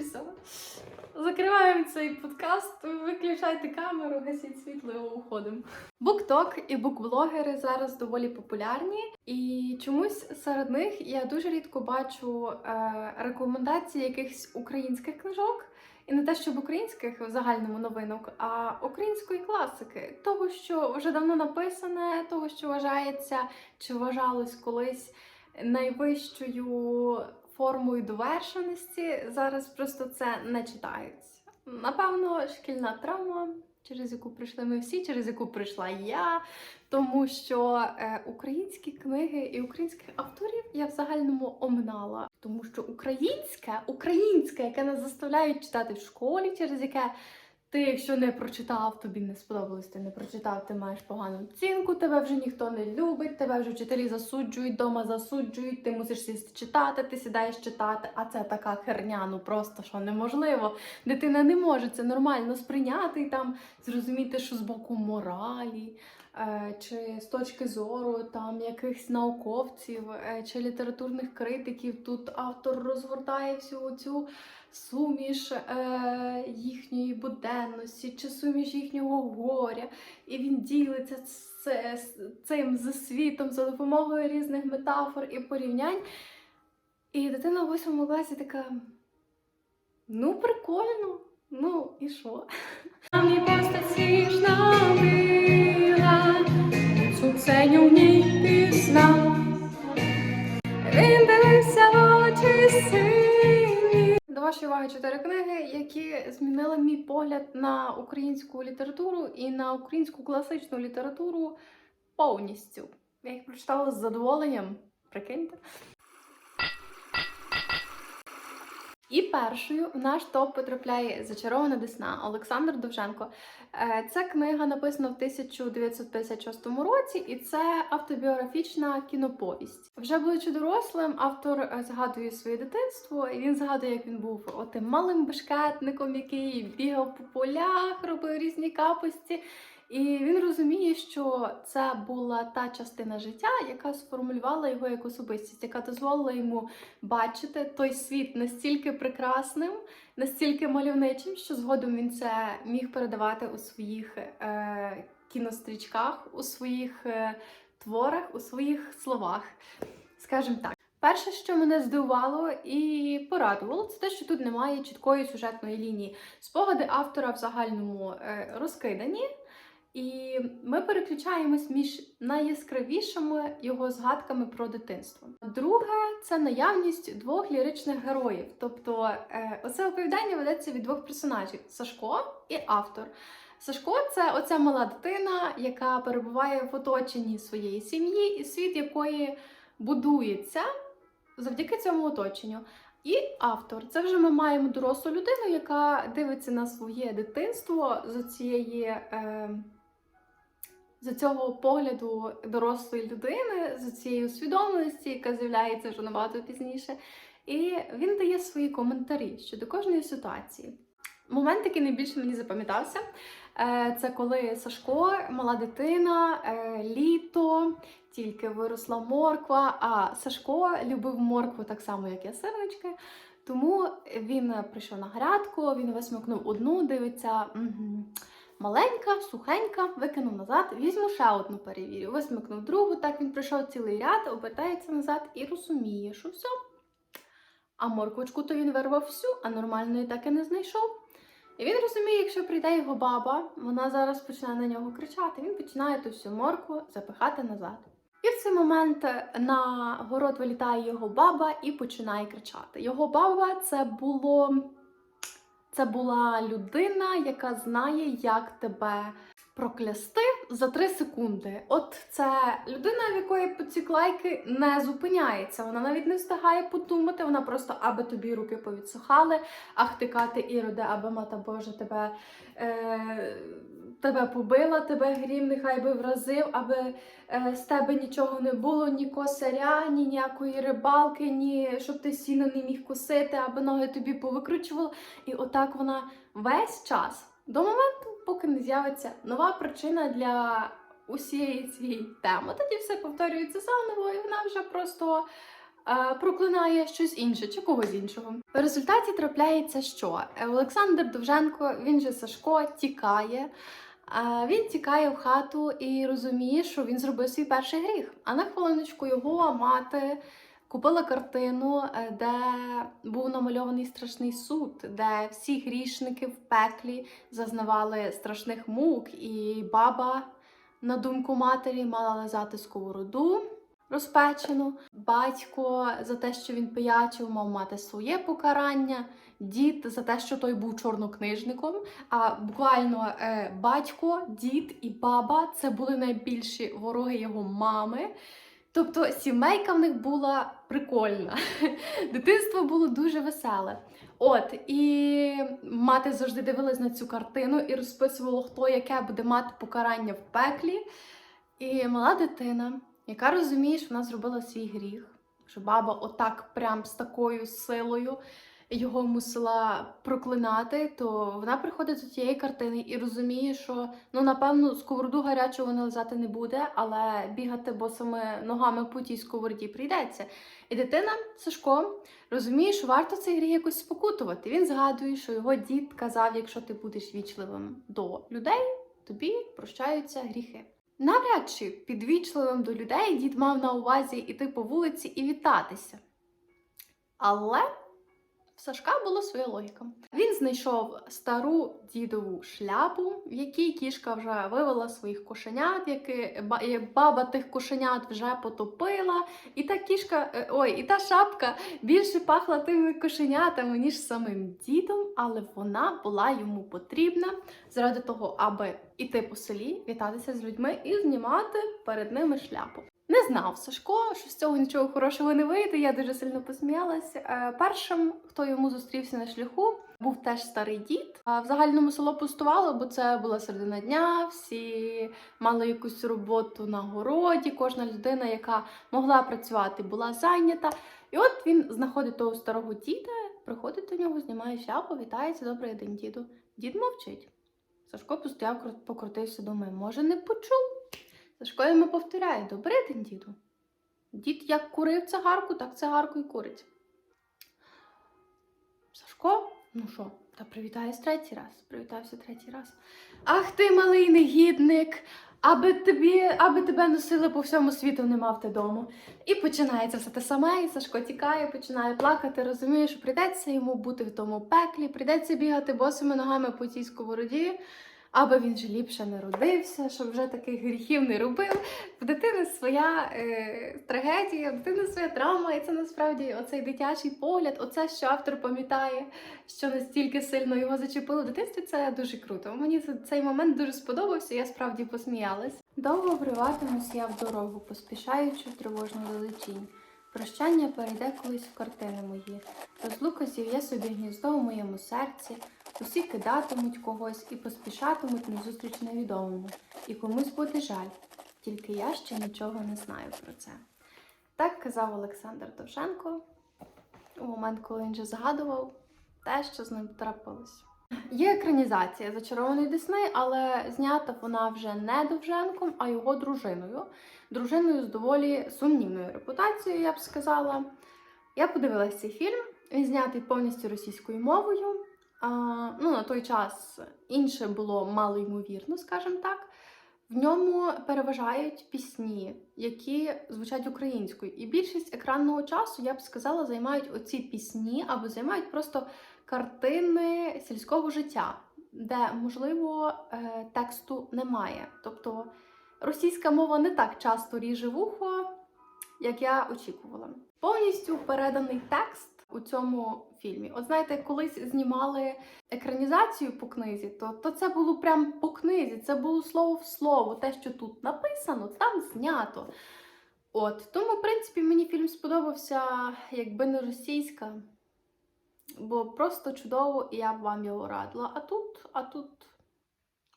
Все. Закриваємо цей подкаст, виключайте камеру, гасіть світло і уходимо. Букток і букблогери зараз доволі популярні, і чомусь серед них я дуже рідко бачу е, рекомендації якихось українських книжок. І не те, щоб українських в загальному новинок, а української класики, того, що вже давно написане, того, що вважається чи вважалось колись найвищою формою довершеності. Зараз просто це не читається. Напевно, шкільна травма, через яку прийшли ми всі, через яку прийшла я. Тому що е, українські книги і українських авторів я в загальному оминала. Тому що українське, українське, яке нас заставляють читати в школі, через яке ти, якщо не прочитав, тобі не сподобалось, ти не прочитав, ти маєш погану оцінку, тебе вже ніхто не любить, тебе вже вчителі засуджують, дома засуджують, ти мусиш сісти читати, ти сідаєш читати, а це така херня, ну просто що неможливо. Дитина не може це нормально сприйняти і там зрозуміти, що з боку моралі. е, Чи з точки зору там якихось науковців е, чи літературних критиків тут автор розгортає всю цю суміш е, їхньої буденності чи суміш їхнього горя, і він ділиться цим світом за допомогою різних метафор і порівнянь. І дитина в восьмому класі така: ну, прикольно, ну і що? Мені просто сніжна мила, цуценю в ній вашої уваги чотири книги, які змінили мій погляд на українську літературу і на українську класичну літературу повністю. Я їх прочитала з задоволенням. Прикиньте. І першою в наш топ потрапляє Зачарована Десна Олександр Довженко. Е, Ця книга написана в 1956 році, і це автобіографічна кіноповість. Вже будучи дорослим, автор е, згадує своє дитинство, і він згадує, як він був отим малим бешкетником, який бігав по полях, робив різні капості. І він розуміє, що це була та частина життя, яка сформулювала його як особистість, яка дозволила йому бачити той світ настільки прекрасним, настільки мальовничим, що згодом він це міг передавати у своїх е, кінострічках, у своїх е, творах, у своїх словах. Скажімо так. Перше, що мене здивувало і порадувало, це те, що тут немає чіткої сюжетної лінії. Спогади автора в загальному е, розкидані. І ми переключаємось між найяскравішими його згадками про дитинство. Друге це наявність двох ліричних героїв. Тобто, е, оце оповідання ведеться від двох персонажів: Сашко і автор. Сашко це оця мала дитина, яка перебуває в оточенні своєї сім'ї, і світ якої будується завдяки цьому оточенню. І автор це вже ми маємо дорослу людину, яка дивиться на своє дитинство з цієї. Е, з цього погляду дорослої людини, з цієї усвідомленості, яка з'являється вже набагато пізніше. І він дає свої коментарі щодо кожної ситуації. Момент, який найбільше мені запам'ятався, е, це коли Сашко, мала дитина, е, літо, тільки виросла морква. А Сашко любив моркву так само, як я сирнички. Тому він прийшов на грядку, він висмикнув одну, дивиться. Угу. Маленька, сухенька, викинув назад, візьму ще одну перевірю. Висмикнув другу, так він пройшов цілий ряд, обертається назад і розуміє, що все. А морквочку то він вирвав всю, а нормальної так і не знайшов. І він розуміє, якщо прийде його баба, вона зараз почне на нього кричати. Він починає ту всю моркву запихати назад. І в цей момент на город вилітає його баба і починає кричати. Його баба це було. Це була людина, яка знає, як тебе проклясти за 3 секунди. От це людина, в якої потік лайки не зупиняється. Вона навіть не встигає подумати. Вона просто аби тобі руки повідсухали, ах ти кати іроде, аби мата Божа тебе. Е- Тебе побила, тебе грім, нехай би вразив, аби е, з тебе нічого не було, ні косаря, ні ніякої рибалки, ні щоб ти сіно не міг косити, аби ноги тобі повикручували. І отак вона весь час до моменту, поки не з'явиться нова причина для усієї цієї теми. Тоді все повторюється заново, і вона вже просто е, проклинає щось інше чи когось іншого. В результаті трапляється, що Олександр Довженко, він же Сашко, тікає. Він тікає в хату і розуміє, що він зробив свій перший гріх. А на хвилиночку його мати купила картину, е, де був намальований страшний суд, де всі грішники в пеклі зазнавали страшних мук, і баба, на думку матері, мала лизати сковороду розпечену. Батько за те, що він пиячив, мав мати своє покарання. Дід за те, що той був чорнокнижником. А буквально е, батько, дід і баба це були найбільші вороги його мами. Тобто сімейка в них була прикольна. Дитинство було дуже веселе. От, і мати завжди дивилась на цю картину і розписувала, хто яке буде мати покарання в пеклі. І мала дитина, яка розуміє, що вона зробила свій гріх, що баба отак прям з такою силою його мусила проклинати, то вона приходить до тієї картини і розуміє, що ну напевно сковороду гарячу вона лизати не буде, але бігати босими ногами по тій сковороді прийдеться. І дитина Сашко розуміє, що варто цей гріх якось спокутувати. Він згадує, що його дід казав: якщо ти будеш вічливим до людей, тобі прощаються гріхи. Навряд чи підвічливим до людей дід мав на увазі йти по вулиці і вітатися. Але Сашка була своя логіка. Він знайшов стару дідову шляпу, в якій кішка вже вивела своїх кошенят, які ба- баба тих кошенят вже потопила. І та кішка, е, ой, і та шапка більше пахла тими кошенятами, ніж самим дідом, але вона була йому потрібна заради того, аби іти по селі, вітатися з людьми і знімати перед ними шляпу. Не знав Сашко, що з цього нічого хорошого не вийде. Я дуже сильно посміялась. Е, Першим, хто йому зустрівся на шляху, був теж старий дід. А в загальному село пустувало, бо це була середина дня. Всі мали якусь роботу на городі. Кожна людина, яка могла працювати, була зайнята. І от він знаходить того старого діда, приходить до нього, знімає шляпу, вітається. Добрий день, діду. Дід мовчить. Сашко постояв, покрутився, думає, може, не почув. Сашко йому повторяє: Добрий день, діду. Дід як курив цигарку, так цигарку і курить. Сашко, ну що, та привітаюсь третій раз. Привітався третій раз. Ах ти, малий негідник! Аби тобі, аби тебе носили по всьому світу, не мав ти дому. І починається все те саме, і Сашко тікає, починає плакати, розуміє, що прийдеться йому бути в тому пеклі, прийдеться бігати босими ногами по цій сковороді, аби він же ліпше не родився, щоб вже таких гріхів не робив. В дитини своя е, трагедія, в дитини своя травма, і це насправді оцей дитячий погляд, оце, що автор пам'ятає, що настільки сильно його зачепило в дитинстві, це дуже круто. Мені це- цей момент дуже сподобався, я справді посміялась. Довго вриватимусь я в дорогу, поспішаючи в тривожну далечінь. Прощання перейде колись в картини мої. Розлука зів'є собі гніздо у моєму серці. Усі кидатимуть когось і поспішатимуть назустріч невідомому. І комусь буде жаль. Тільки я ще нічого не знаю про це. Так казав Олександр Довженко у момент, коли він вже згадував те, що з ним трапилось. Є екранізація зачарованої Дисней, але знята вона вже не Довженком, а його дружиною. Дружиною з доволі сумнівною репутацією, я б сказала. Я подивилася цей фільм. Він знятий повністю російською мовою. Ну, на той час інше було мало ймовірно, скажімо так. В ньому переважають пісні, які звучать українською. І більшість екранного часу, я б сказала, займають оці пісні або займають просто картини сільського життя, де, можливо, е, тексту немає. Тобто російська мова не так часто ріже вухо, як я очікувала. Повністю переданий текст у цьому фільмі. От знаєте, колись знімали екранізацію по книзі, то, то це було прям по книзі, це було слово в слово. Те, що тут написано, там знято. От тому, в принципі, мені фільм сподобався, якби не російська. Бо просто чудово, і я б вам його радила. А тут, а тут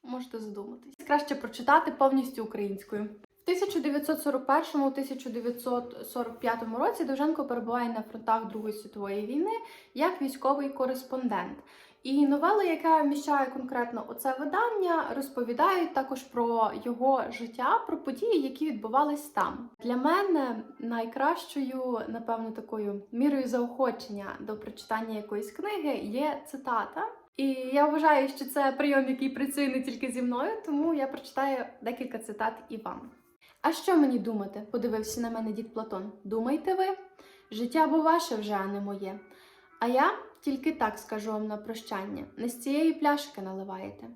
можете задуматись. Краще прочитати повністю українською. В 1941-1945 році Довженко перебуває на фронтах Другої світової війни як військовий кореспондент. І новела, яка вміщає конкретно оце видання, розповідають також про його життя, про події, які відбувались там. Для мене найкращою, напевно, такою мірою заохочення до прочитання якоїсь книги є цитата. І я вважаю, що це прийом, який працює не тільки зі мною, тому я прочитаю декілька цитат і вам. А що мені думати? подивився на мене дід Платон. Думайте ви? Життя бо ваше вже, а не моє. А я тільки так скажу вам на прощання, не з цієї пляшки наливаєте.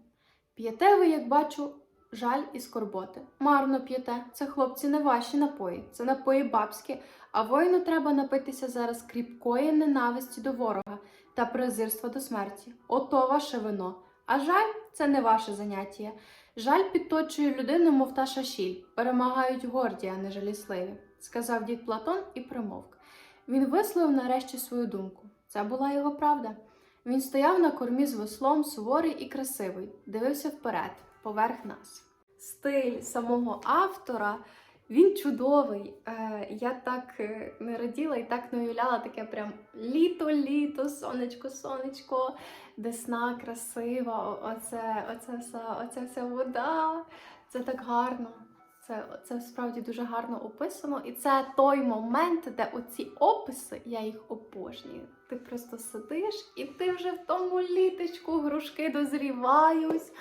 П'єте ви, як бачу, жаль і скорботи. Марно п'єте, це хлопці не ваші напої, це напої бабські, а воїну треба напитися зараз кріпкої ненависті до ворога та презирства до смерті. Ото ваше вино. А жаль це не ваше заняття. Жаль підточує людину, мов та шашіль. Перемагають горді, а не жалісливі, сказав дід Платон і примовк. Він висловив нарешті свою думку. Це була його правда. Він стояв на кормі з веслом, суворий і красивий, дивився вперед, поверх нас. Стиль самого автора він чудовий. Е, я так е, не раділа і так не уявляла таке прям літо-літо, сонечко, сонечко, десна красива, оце, оце, вся, оце вся вода. Це так гарно. Це, це справді дуже гарно описано. І це той момент, де оці описи, я їх обожнюю. Ти просто сидиш і ти вже в тому літочку грушки дозрівають.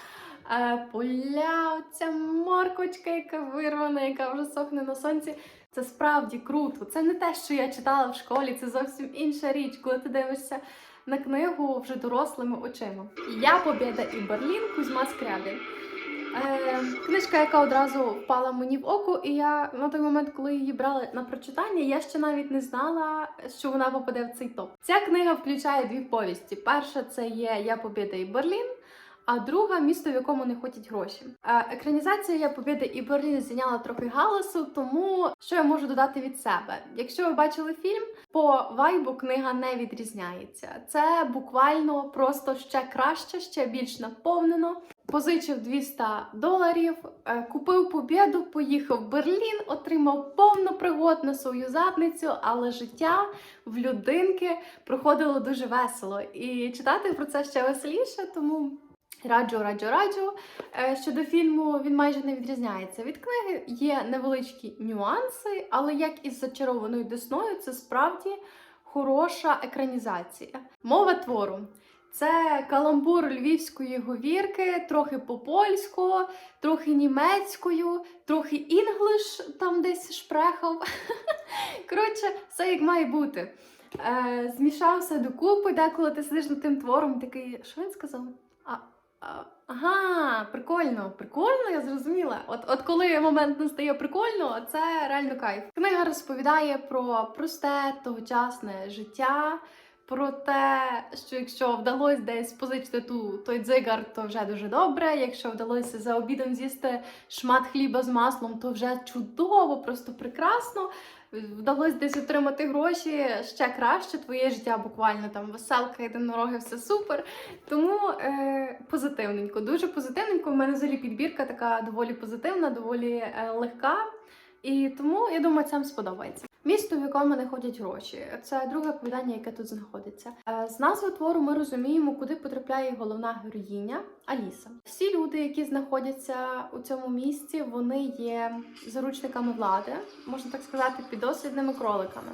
Е, поля, ця моркочка, яка вирвана, яка вже сохне на сонці. Це справді круто. Це не те, що я читала в школі, це зовсім інша річ, коли ти дивишся на книгу вже дорослими очима. Я Побєда і Берлін Кузьма Скрябін. Е, книжка, яка одразу впала мені в око, і я на той момент, коли її брали на прочитання, я ще навіть не знала, що вона попаде в цей топ. Ця книга включає дві повісті. Перша це є Я Побєда і Берлін. А друга місто, в якому не ходять гроші. Е, Екранізація Я Побєда і Берлін зайняла трохи галасу, тому що я можу додати від себе. Якщо ви бачили фільм, по вайбу книга не відрізняється. Це буквально просто ще краще, ще більш наповнено. Позичив 200 доларів, е, купив побєду, поїхав в Берлін, отримав повну пригод на свою задницю, але життя в людинки проходило дуже весело. І читати про це ще веселіше, тому раджу, раджу, раджу. Е, Щодо фільму, він майже не відрізняється від книги. Є невеличкі нюанси, але як із зачарованою десною, це справді хороша екранізація. Мова твору. Це каламбур львівської говірки, трохи по-польську, трохи німецькою, трохи інглиш там десь шпрехав. Коротше, все як має бути. Е, змішався докупи, деколи ти сидиш над тим твором, такий, що він сказав? А, ага, прикольно, прикольно, я зрозуміла. От, от коли момент настає прикольно, це реально кайф. Книга розповідає про просте тогочасне життя. Про те, що якщо вдалося десь позичити ту той дзигар, то вже дуже добре. Якщо вдалося за обідом з'їсти шмат хліба з маслом, то вже чудово, просто прекрасно. Вдалося десь отримати гроші ще краще. Твоє життя буквально там веселка, єдинороги, все супер. Тому е, позитивненько, дуже позитивненько. У мене взагалі підбірка така доволі позитивна, доволі е, легка. І тому я думаю, вам сподобається. Місто, в якому не ходять гроші. Це друге оповідання, яке тут знаходиться. Е, З назви твору ми розуміємо, куди потрапляє головна героїня Аліса. Всі люди, які знаходяться у цьому місці, вони є заручниками влади, можна так сказати, підослідними кроликами.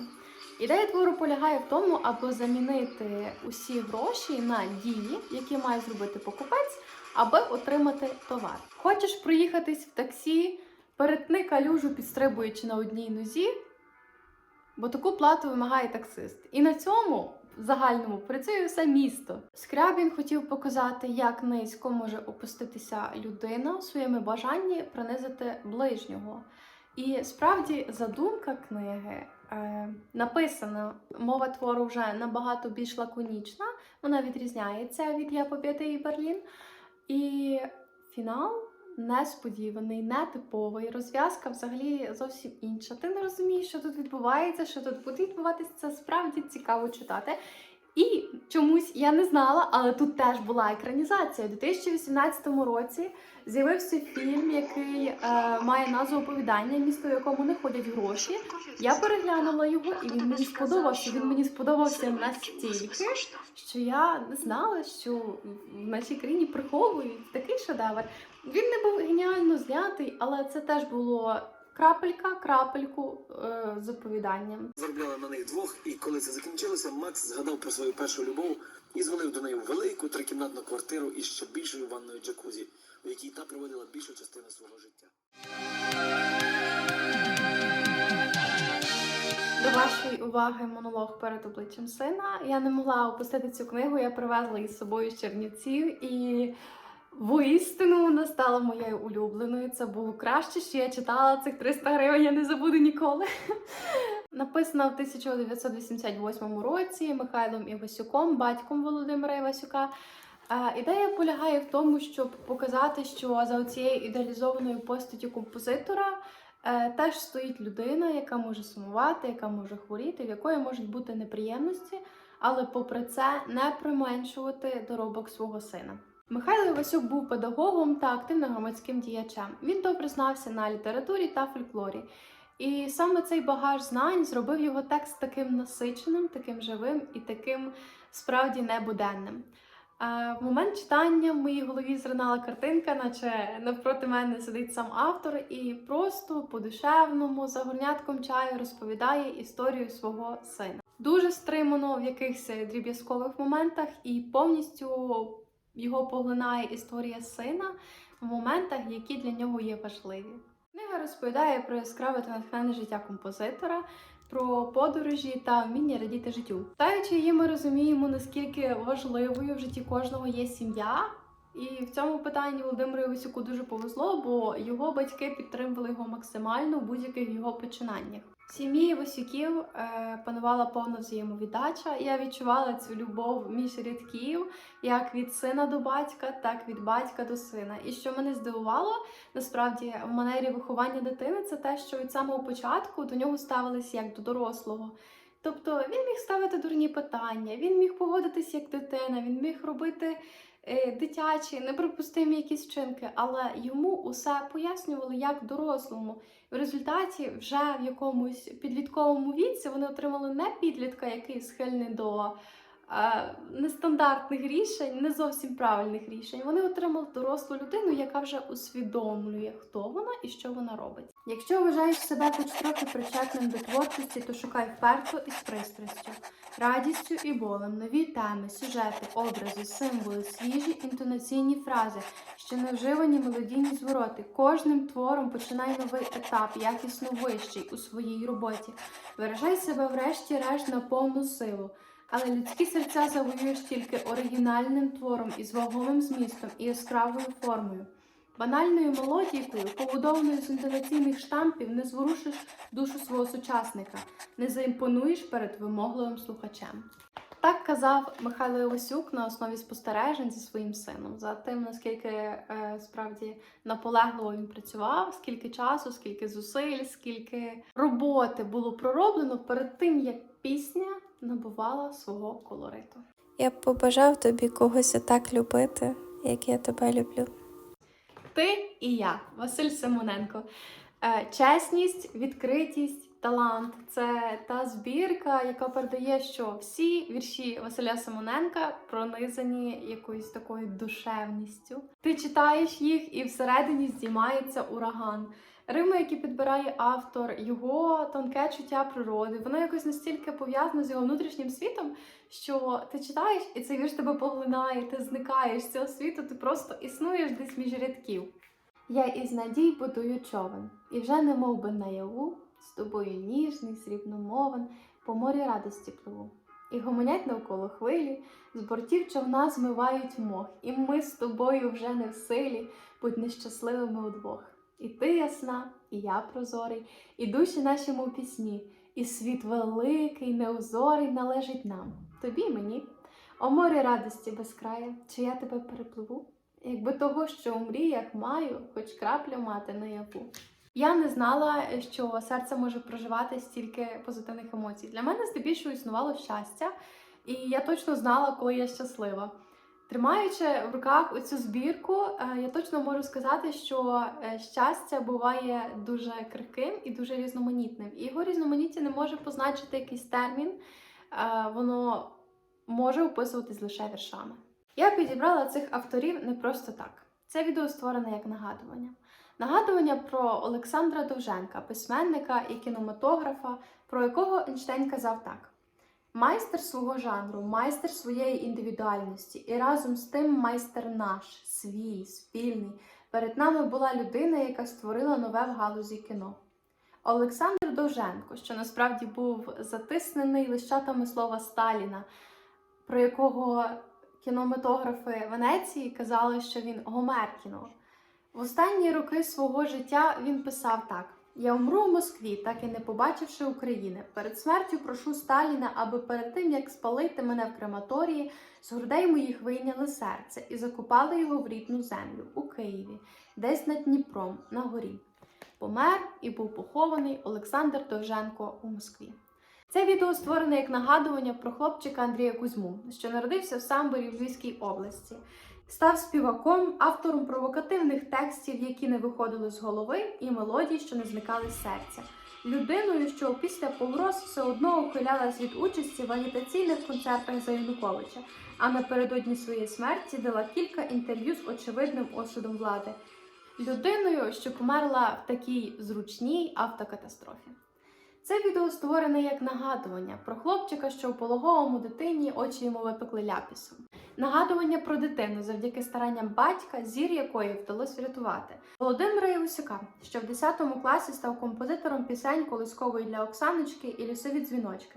Ідея твору полягає в тому, аби замінити усі гроші на дії, які має зробити покупець, аби отримати товар. Хочеш проїхатись в таксі, перетни калюжу, підстрибуючи на одній нозі, бо таку плату вимагає таксист. І на цьому загальному працює все місто. Скрябін хотів показати, як низько може опуститися людина у своєму бажанні принизити ближнього. І справді задумка книги е, написана, мова твору вже набагато більш лаконічна, вона відрізняється від Я Побєда і Берлін. І фінал несподіваний, нетиповий. Розв'язка взагалі зовсім інша. Ти не розумієш, що тут відбувається, що тут буде відбуватися. Це справді цікаво читати. І Чомусь я не знала, але тут теж була екранізація. У 2018 році з'явився фільм, який е, має назву оповідання, місто, в якому не ходять гроші. Я переглянула його, і він мені сподобався. Він мені сподобався настільки, що я не знала, що в нашій країні приховують такий шедевр. Він не був геніально знятий, але це теж було крапелька, крапельку е, з оповіданням. Заробляла на них двох, і коли це закінчилося, Макс згадав про свою першу любов і дзвонив до неї велику трикімнатну квартиру із ще більшою ванною джакузі, у якій та проводила більшу частину свого життя. До вашої уваги монолог перед обличчям сина. Я не могла опустити цю книгу, я привезла її з собою з Чернівців і. Воістину вона стала моєю улюбленою. Це було краще, що я читала цих 300 гривень, я не забуду ніколи. Написана в 1988 році Михайлом Івасюком, батьком Володимира Івасюка. Ідея полягає в тому, щоб показати, що за цією ідеалізованою постаттю композитора е, теж стоїть людина, яка може сумувати, яка може хворіти, в якої можуть бути неприємності, але попри це не применшувати доробок свого сина. Михайло Івасюк був педагогом та активним громадським діячем. Він добре знався на літературі та фольклорі. І саме цей багаж знань зробив його текст таким насиченим, таким живим і таким справді небуденним. Е, В момент читання в моїй голові зринала картинка, наче навпроти мене сидить сам автор і просто по-душевному за горнятком чаю розповідає історію свого сина. Дуже стримано в якихось дріб'язкових моментах і повністю його поглинає історія сина в моментах, які для нього є важливі. Книга розповідає про яскраве та натхненне життя композитора, про подорожі та вміння радіти життю. Читаючи її, ми розуміємо, наскільки важливою в житті кожного є сім'я. І в цьому питанні Володимиру Івасюку дуже повезло, бо його батьки підтримували його максимально в будь-яких його починаннях. Сім'ї Івасюків е, панувала повна взаємовіддача. Я відчувала цю любов між рядків, як від сина до батька, так від батька до сина. І що мене здивувало, насправді в манері виховання дитини, це те, що від самого початку до нього ставилися як до дорослого. Тобто він міг ставити дурні питання, він міг поводитись як дитина, він міг робити дитячі, неприпустимі якісь вчинки, але йому усе пояснювали як дорослому. В результаті, вже в якомусь підлітковому віці, вони отримали не підлітка, який схильний до е, нестандартних рішень, не зовсім правильних рішень. Вони отримали дорослу людину, яка вже усвідомлює, хто вона і що вона робить. Якщо вважаєш себе хоч трохи причетним до творчості, то шукай вперто і з пристрастю, радістю і болем, нові теми, сюжети, образи, символи, свіжі інтонаційні фрази, ще не вживані мелодійні звороти. Кожним твором починай новий етап, якісно вищий у своїй роботі. Виражай себе врешті-решт на повну силу. Але людські серця завоюєш тільки оригінальним твором із вагомим змістом і яскравою формою. Банальною мелодійкою, побудованою з інтонаційних штампів, не зворушиш душу свого сучасника, не заімпонуєш перед вимогливим слухачем. Так казав Михайло Івасюк на основі спостережень зі своїм сином, за тим, наскільки е, справді наполегливо він працював, скільки часу, скільки зусиль, скільки роботи було пророблено перед тим, як пісня набувала свого колориту. Я б побажав тобі когось отак любити, як я тебе люблю. Ти і я, Василь Симоненко. Е, Чесність, відкритість, талант це та збірка, яка передає, що всі вірші Василя Симоненка пронизані якоюсь такою душевністю. Ти читаєш їх, і всередині здіймається ураган. Рими, які підбирає автор, його тонке чуття природи, воно якось настільки пов'язане з його внутрішнім світом, що ти читаєш, і цей вірш тебе поглинає, ти зникаєш з цього світу, ти просто існуєш десь між рядків. Я із надій будую човен, і вже не мов би наяву, з тобою ніжний, срібномовен, по морі радості пливу. І гомонять навколо хвилі, з бортів човна змивають мох, і ми з тобою вже не в силі, будь нещасливими удвох. І ти ясна, і я прозорий, і душі наші мов пісні, і світ великий, неузорий належить нам, тобі й мені. О морі радості безкрая, чи я тебе перепливу? Якби того, що у мріях маю, хоч краплю мати наяву. Я не знала, що серце може проживати стільки позитивних емоцій. Для мене здебільшого існувало щастя, І я точно знала, коли я щаслива. Тримаючи в руках оцю збірку, е, я точно можу сказати, що е, щастя буває дуже крихким і дуже різноманітним. І його різноманіття не може позначити якийсь термін, е, воно може описуватись лише віршами. Я підібрала цих авторів не просто так. Це відео створене як нагадування. Нагадування про Олександра Довженка, письменника і кінематографа, про якого Ейнштейн казав так: майстер свого жанру, майстер своєї індивідуальності, і разом з тим майстер наш, свій, спільний. Перед нами була людина, яка створила нове в галузі кіно. Олександр Довженко, що насправді був затиснений лищатами слова Сталіна, про якого кінематографи Венеції казали, що він Гомер кіно. В останні роки свого життя він писав так: Я умру в Москві, так і не побачивши України. Перед смертю прошу Сталіна, аби перед тим як спалити мене в крематорії, з грудей моїх вийняли серце і закопали його в рідну землю у Києві, десь над Дніпром, на горі. Помер і був похований Олександр Довженко у Москві. Це відео створене як нагадування про хлопчика Андрія Кузьму, що народився в Самборі в Львівській області. Став співаком, автором провокативних текстів, які не виходили з голови, і мелодій, що не зникали з серця. Людиною, що після погроз все одно ухилялась від участі в агітаційних концертах за Януковича, а напередодні своєї смерті дала кілька інтерв'ю з очевидним осудом влади. Людиною, що померла в такій зручній автокатастрофі. Це відео створене як нагадування про хлопчика, що у пологовому дитині очі йому випекли ляпісом. Нагадування про дитину, завдяки старанням батька, зір якої вдалося врятувати. Володимира Євусюка, що в 10 класі став композитором пісень колискової для Оксаночки і лісові дзвіночки.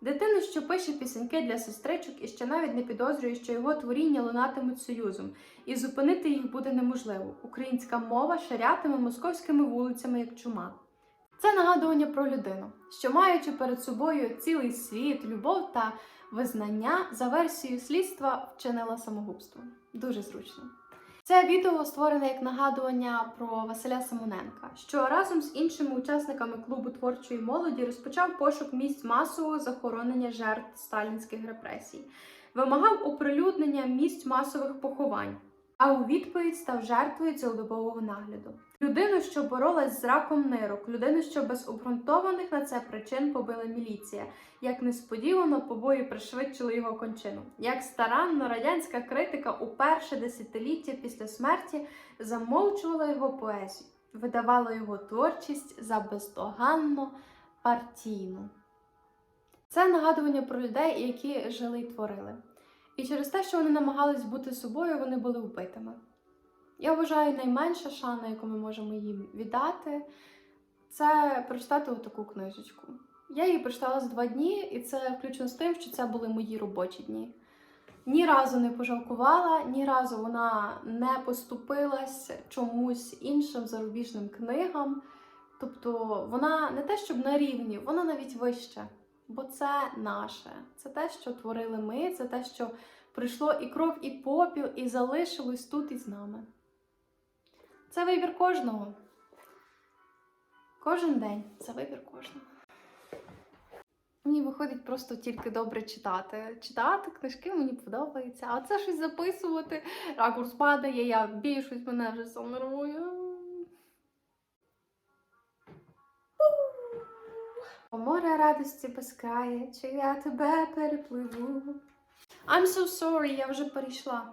Дитину, що пише пісеньки для сестричок і ще навіть не підозрює, що його творіння лунатимуть союзом, і зупинити їх буде неможливо. Українська мова ширятиме московськими вулицями як чума. Це нагадування про людину, що маючи перед собою цілий світ, любов та визнання, за версією слідства вчинила самогубство. Дуже зручно. Це відео створене як нагадування про Василя Самоненка, що разом з іншими учасниками клубу творчої молоді розпочав пошук місць масового захоронення жертв сталінських репресій, вимагав оприлюднення місць масових поховань, а у відповідь став жертвою цілодобового нагляду. Людину, що боролась з раком нирок, людину, що без обґрунтованих на це причин побила міліція. Як несподівано побої пришвидшили його кончину. Як старанно радянська критика у перше десятиліття після смерті замовчувала його поезію, видавала його творчість за бездоганно партійну. Це нагадування про людей, які жили і творили. І через те, що вони намагались бути собою, вони були вбитими. Я вважаю, найменша шана, яку ми можемо їм віддати, це прочитати таку книжечку. Я її прочитала за два дні, і це включно з тим, що це були мої робочі дні. Ні разу не пожалкувала, ні разу вона не поступилась чомусь іншим зарубіжним книгам. Тобто вона не те, щоб на рівні, вона навіть вища. Бо це наше, це те, що творили ми, це те, що прийшло і кров, і попіл, і залишилось тут із нами. Це вибір кожного. Кожен день це вибір кожного. Мені виходить просто тільки добре читати. Читати книжки мені подобається, а це щось записувати. Ракурс падає, я більшусь, мене вже все море радості безкрає, чи я тебе перепливу. I'm so sorry, я вже перейшла.